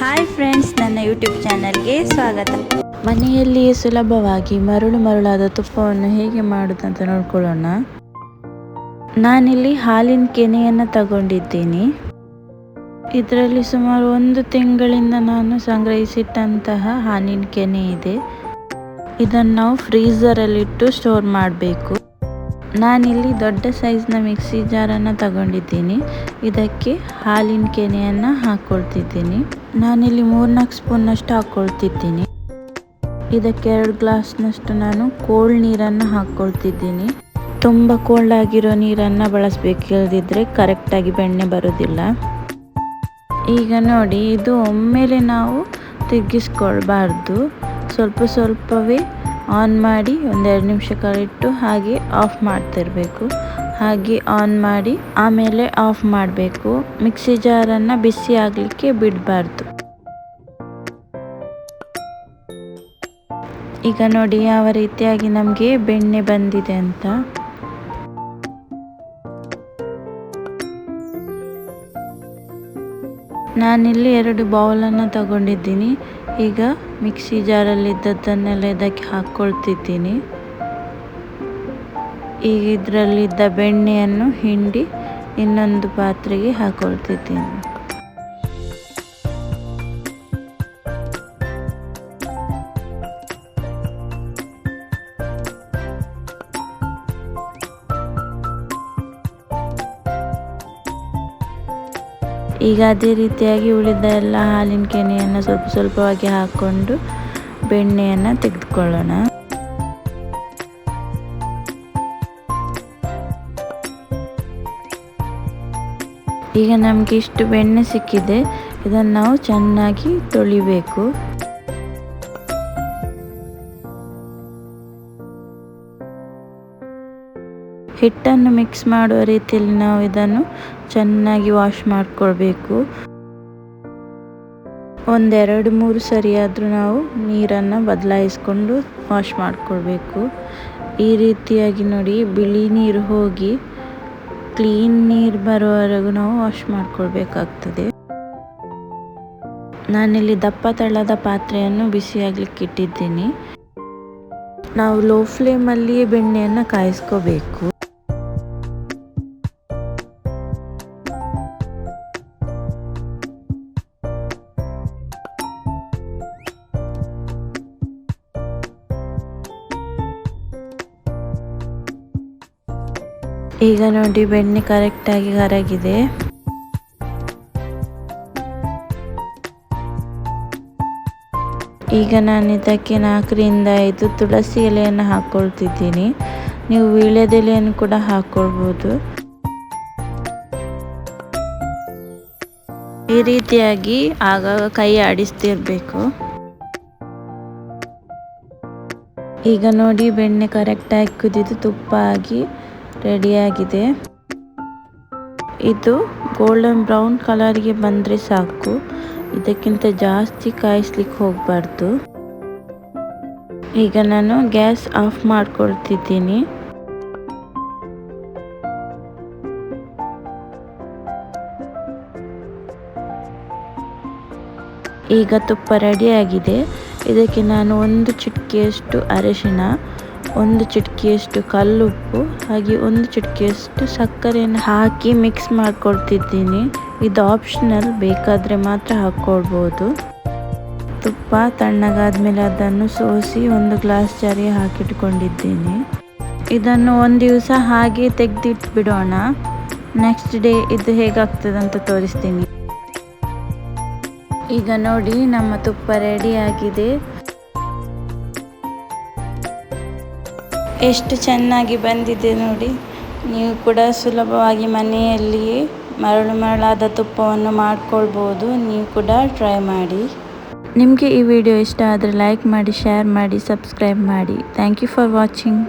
Hi friends, ನನ್ನ YouTube ಚಾನಲ್ಗೆ ಸ್ವಾಗತ. ಮನೆಯಲ್ಲಿಯೇ ಸುಲಭವಾಗಿ ಮರಳು ಮರಳಾದ ತುಪ್ಪವನ್ನು ಹೇಗೆ ಮಾಡುದಂತ ನೋಡ್ಕೊಳ್ಳೋಣ. ನಾನಿಲ್ಲಿ ಹಾಲಿನ ಕೆನೆಯನ್ನು ತಗೊಂಡಿದ್ದೀನಿ. ಇದರಲ್ಲಿ ಸುಮಾರು ಒಂದು ತಿಂಗಳಿಂದ ನಾನು ಸಂಗ್ರಹಿಸಿಟ್ಟಂತಹ ಹಾಲಿನ ಕೆನೆ ಇದೆ. ಇದನ್ನು ನಾವು ಫ್ರೀಝರಲ್ಲಿಟ್ಟು ಸ್ಟೋರ್ ಮಾಡಬೇಕು. ನಾನಿಲ್ಲಿ ದೊಡ್ಡ ಸೈಜ್ನ ಮಿಕ್ಸಿ ಜಾರನ್ನು ತಗೊಂಡಿದ್ದೀನಿ. ಇದಕ್ಕೆ ಹಾಲಿನ ಕೆನೆಯನ್ನು ಹಾಕ್ಕೊಳ್ತಿದ್ದೀನಿ ನಾನಿಲ್ಲಿ ಮೂರ್ನಾಲ್ಕು ಸ್ಪೂನ್ನಷ್ಟು ಹಾಕ್ಕೊಳ್ತಿದ್ದೀನಿ ಇದಕ್ಕೆ ಎರಡು ಗ್ಲಾಸ್ನಷ್ಟು ನಾನು ಕೋಲ್ಡ್ ನೀರನ್ನು ಹಾಕ್ಕೊಳ್ತಿದ್ದೀನಿ ತುಂಬ ಕೋಲ್ಡ್ ಆಗಿರೋ ನೀರನ್ನು ಬಳಸಬೇಕು ಇಲ್ಲದಿದ್ದರೆ ಕರೆಕ್ಟಾಗಿ ಬೆಣ್ಣೆ ಬರೋದಿಲ್ಲ. ಈಗ ನೋಡಿ, ಇದು ಒಮ್ಮೆಲೆ ನಾವು ತಿರುಗಿಸ್ಕೊಳ್ಬಾರ್ದು. ಸ್ವಲ್ಪ ಸ್ವಲ್ಪವೇ ಆನ್ ಮಾಡಿ ಒಂದೆರಡು ನಿಮಿಷ ಇಟ್ಟು ಹಾಗೆ ಆಫ್ ಮಾಡ್ತಿರಬೇಕು. ಹಾಗೆ ಆನ್ ಮಾಡಿ ಆಮೇಲೆ ಆಫ್ ಮಾಡಬೇಕು. ಮಿಕ್ಸಿ ಜಾರನ್ನು ಬಿಸಿ ಆಗಲಿಕ್ಕೆ ಬಿಡಬಾರ್ದು. ಈಗ ನೋಡಿ ಯಾವ ರೀತಿಯಾಗಿ ನಮಗೆ ಬೆಣ್ಣೆ ಬಂದಿದೆ ಅಂತ. ನಾನಿಲ್ಲಿ ಎರಡು ಬೌಲನ್ನು ತಗೊಂಡಿದ್ದೀನಿ. ಈಗ ಮಿಕ್ಸಿ ಜಾರಲ್ಲಿದ್ದದ್ದನ್ನೆಲ್ಲ ಇದಕ್ಕೆ ಹಾಕ್ಕೊಳ್ತಿದ್ದೀನಿ. ಈಗ ಇದರಲ್ಲಿದ್ದ ಬೆಣ್ಣೆಯನ್ನು ಹಿಂಡಿ ಇನ್ನೊಂದು ಪಾತ್ರೆಗೆ ಹಾಕ್ಕೊಳ್ತಿದ್ದೀನಿ ಈಗ ಅದೇ ರೀತಿಯಾಗಿ ಉಳಿದ ಎಲ್ಲ ಹಾಲಿನ ಕೆನೆಯನ್ನು ಸ್ವಲ್ಪ ಸ್ವಲ್ಪವಾಗಿ ಹಾಕ್ಕೊಂಡು ಬೆಣ್ಣೆಯನ್ನು ತೆಗೆದುಕೊಳ್ಳೋಣ. ಈಗ ನಮಗೆ ಇಷ್ಟು ಬೆಣ್ಣೆ ಸಿಕ್ಕಿದೆ. ಇದನ್ನು ನಾವು ಚೆನ್ನಾಗಿ ತೊಳಿಬೇಕು. ಹಿಟ್ಟನ್ನು ಮಿಕ್ಸ್ ಮಾಡುವ ರೀತಿಯಲ್ಲಿ ನಾವು ಇದನ್ನು ಚೆನ್ನಾಗಿ ವಾಶ್ ಮಾಡಿಕೊಳ್ಬೇಕು. ಒಂದೆರಡು ಮೂರು ಸರಿಯಾದರೂ ನಾವು ನೀರನ್ನು ಬದಲಾಯಿಸ್ಕೊಂಡು ವಾಶ್ ಮಾಡಿಕೊಳ್ಬೇಕು. ಈ ರೀತಿಯಾಗಿ ನೋಡಿ ಬಿಳಿ ನೀರು ಹೋಗಿ ಕ್ಲೀನ್ ನೀರು ಬರುವವರೆಗೂ ನಾವು ವಾಶ್ ಮಾಡಿಕೊಳ್ಬೇಕಾಗ್ತದೆ. ನಾನಿಲ್ಲಿ ದಪ್ಪ ತಳದ ಪಾತ್ರೆಯನ್ನು ಬಿಸಿಯಾಗಲಿಕ್ಕೆ ಇಟ್ಟಿದ್ದೀನಿ. ನಾವು ಲೋ ಫ್ಲೇಮಲ್ಲಿಯೇ ಬೆಣ್ಣೆಯನ್ನು ಕಾಯಿಸ್ಕೋಬೇಕು. ಈಗ ನೋಡಿ ಬೆಣ್ಣೆ ಕರೆಕ್ಟಾಗಿ ಕರಗಿದೆ. ಈಗ ನಾನು ಇದಕ್ಕೆ ನಾಲ್ಕರಿಂದ ಐದು ತುಳಸಿ ಎಲೆಯನ್ನು ಹಾಕ್ಕೊಳ್ತಿದ್ದೀನಿ ನೀವು ವೀಳ್ಯದೆಲೆಯನ್ನು ಕೂಡ ಹಾಕ್ಕೊಳ್ಬೋದು ಈ ರೀತಿಯಾಗಿ ಆಗಾಗ ಕೈ ಆಡಿಸ್ತಿರ್ಬೇಕು. ಈಗ ನೋಡಿ ಬೆಣ್ಣೆ ಕರೆಕ್ಟಾಗಿ ಕುದಿದು ತುಪ್ಪ ಆಗಿ ರೆಡಿಯಾಗಿದೆ. ಇದು ಗೋಲ್ಡನ್ ಬ್ರೌನ್ ಕಲರ್ಗೆ ಬಂದರೆ ಸಾಕು. ಇದಕ್ಕಿಂತ ಜಾಸ್ತಿ ಕಾಯಿಸ್ಲಿಕ್ಕೆ ಹೋಗಬಾರ್ದು. ಈಗ ನಾನು ಗ್ಯಾಸ್ ಆಫ್ ಮಾಡ್ಕೊಳ್ತಿದ್ದೀನಿ. ಈಗ ತುಪ್ಪ ರೆಡಿಯಾಗಿದೆ. ಇದಕ್ಕೆ ನಾನು ಒಂದು ಚಿಟಿಕೆಯಷ್ಟು ಅರಿಶಿನ ಒಂದು ಚಿಟಿಕೆಯಷ್ಟು ಕಲ್ಲುಪ್ಪು, ಹಾಗೆ ಒಂದು ಚಿಟಿಕೆಯಷ್ಟು ಸಕ್ಕರೆಯನ್ನು ಹಾಕಿ ಮಿಕ್ಸ್ ಮಾಡ್ಕೊಳ್ತಿದ್ದೀನಿ ಇದು ಆಪ್ಷನಲ್ ಬೇಕಾದರೆ ಮಾತ್ರ ಹಾಕ್ಕೊಡ್ಬೋದು. ತುಪ್ಪ ತಣ್ಣಗಾದ್ಮೇಲೆ ಅದನ್ನು ಸೋಸಿ ಒಂದು ಗ್ಲಾಸ್ ಜಾರಿ ಹಾಕಿಟ್ಕೊಂಡಿದ್ದೀನಿ. ಇದನ್ನು ಒಂದು ದಿವಸ ಹಾಗೆ ತೆಗೆದಿಟ್ಟು ಬಿಡೋಣ ನೆಕ್ಸ್ಟ್ ಡೇ ಇದು ಹೇಗಾಗ್ತದೆ ಅಂತ ತೋರಿಸ್ತೀನಿ. ಈಗ ನೋಡಿ, ನಮ್ಮ ತುಪ್ಪ ರೆಡಿ ಆಗಿದೆ. ಎಷ್ಟು ಚೆನ್ನಾಗಿ ಬಂದಿದೆ ನೋಡಿ. ನೀವು ಕೂಡ ಸುಲಭವಾಗಿ ಮನೆಯಲ್ಲಿಯೇ ಮರಳು ಮರಳಾದ ತುಪ್ಪವನ್ನು ಮಾಡ್ಕೊಳ್ಬೋದು. ನೀವು ಕೂಡ ಟ್ರೈ ಮಾಡಿ. ನಿಮಗೆ ಈ ವಿಡಿಯೋ ಇಷ್ಟ ಆದರೆ ಲೈಕ್ ಮಾಡಿ ಶೇರ್ ಮಾಡಿ ಸಬ್ಸ್ಕ್ರೈಬ್ ಮಾಡಿ. Thank you for watching